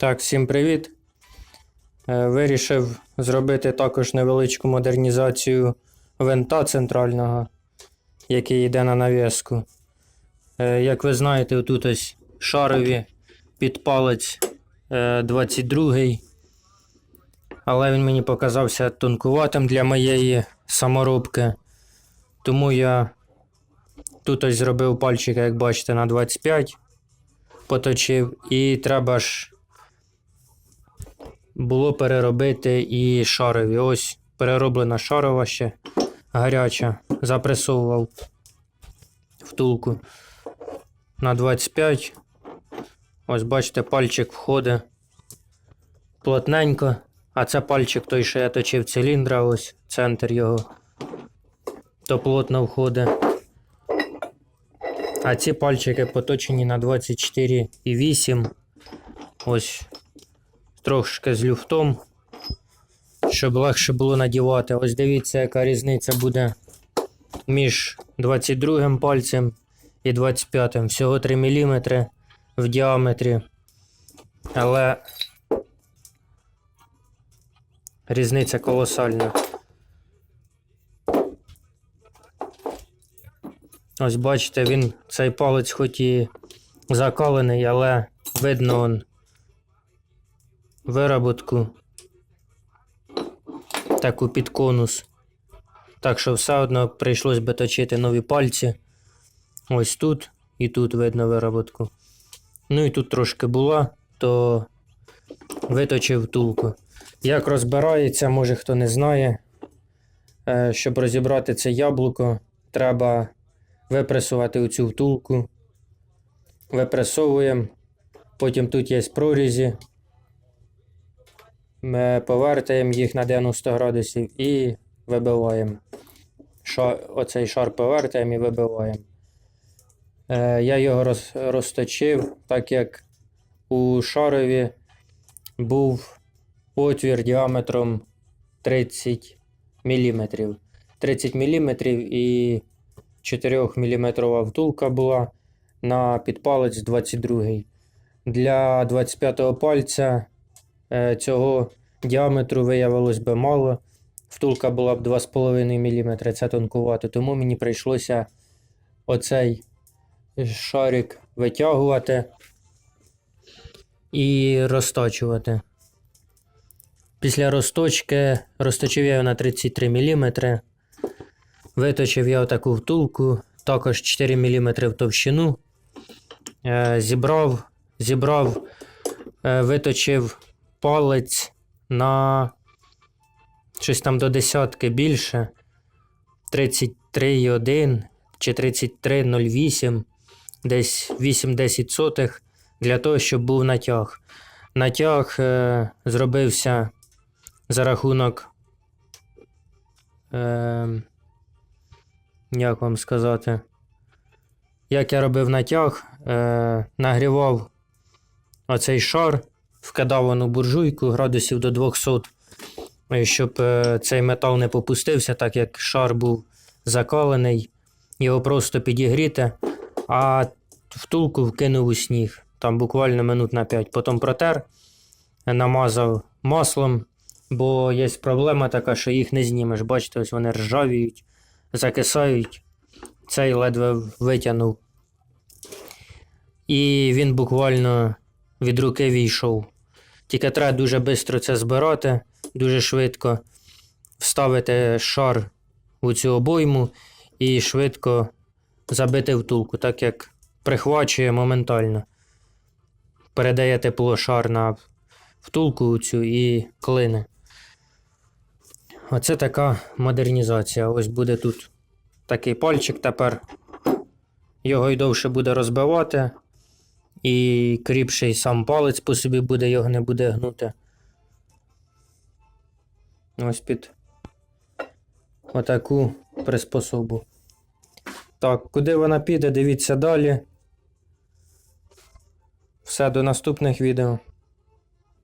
Так, всім привіт. Е, Вирішив зробити також невеличку модернізацію винта центрального, який йде на нав'язку. Е, Як ви знаєте, тут ось шарові під палець е, 22 але він мені показався тонкуватим для моєї саморобки. Тому я тут ось зробив пальчика, як бачите, на 25 поточив, і треба ж було переробити і шарові. Ось перероблена шарова ще гаряча. Запресовував втулку на 25. Ось бачите, пальчик входить плотненько. А це пальчик той, що я точив циліндра, ось центр його. То плотно входить. А ці пальчики поточені на 24,8. Ось трошки з люфтом, щоб легше було надівати. Ось дивіться, яка різниця буде між 22 пальцем і 25. Всього 3 мм в діаметрі. Але різниця колосальна. Ось бачите, він цей палець хоч і закалений, але видно он вироботку таку під конус. Так що все одно прийшлось би точити нові пальці. Ось тут і тут видно вироботку. Ну і тут трошки була, то виточив втулку. Як розбирається, може хто не знає. Е, Щоб розібрати це яблуко, треба випресувати оцю втулку. Випресовуємо. Потім тут є прорізі. Ми повертаємо їх на 90 градусів і вибиваємо. Ша- Оцей шар повертаємо і вибиваємо. Е, я його роз, розточив, так як у шарові був отвір діаметром 30 мм. 30 мм і 4 мм втулка була на підпалець 22. Для 25 пальця цього діаметру виявилось би мало. Втулка була б 2,5 мм, це тонкувато, тому мені прийшлося оцей шарик витягувати і розточувати. Після розточки розточив я на 33 мм. Виточив я отаку втулку, також 4 мм в товщину. Е, Зібрав, зібрав, е, виточив палець на щось там до десятки більше. 33,1 чи 33,08, десь 8-10 сотих для того, щоб був натяг. Натяг е, зробився за рахунок. Е, як вам сказати? Як я робив натяг, е, нагрівав оцей шар, вкидав воно буржуйку градусів до 200, е, щоб е, цей метал не попустився, так як шар був закалений, його просто підігріти, а втулку вкинув у сніг. Там буквально минут на 5. Потім протер, намазав маслом, бо є проблема така, що їх не знімеш. Бачите, ось вони ржавіють, закисають. Цей ледве витягнув. І він буквально від руки війшов. Тільки треба дуже швидко це збирати, дуже швидко вставити шар у цю обойму і швидко забити втулку, так як прихвачує моментально. Передає тепло шар на втулку цю і клине. Оце така модернізація. Ось буде тут такий пальчик тепер. Його й довше буде розбивати. І кріпший сам палець по собі буде, його не буде гнути. Ось під отаку приспособу. Так, куди вона піде, дивіться далі. Все, до наступних відео.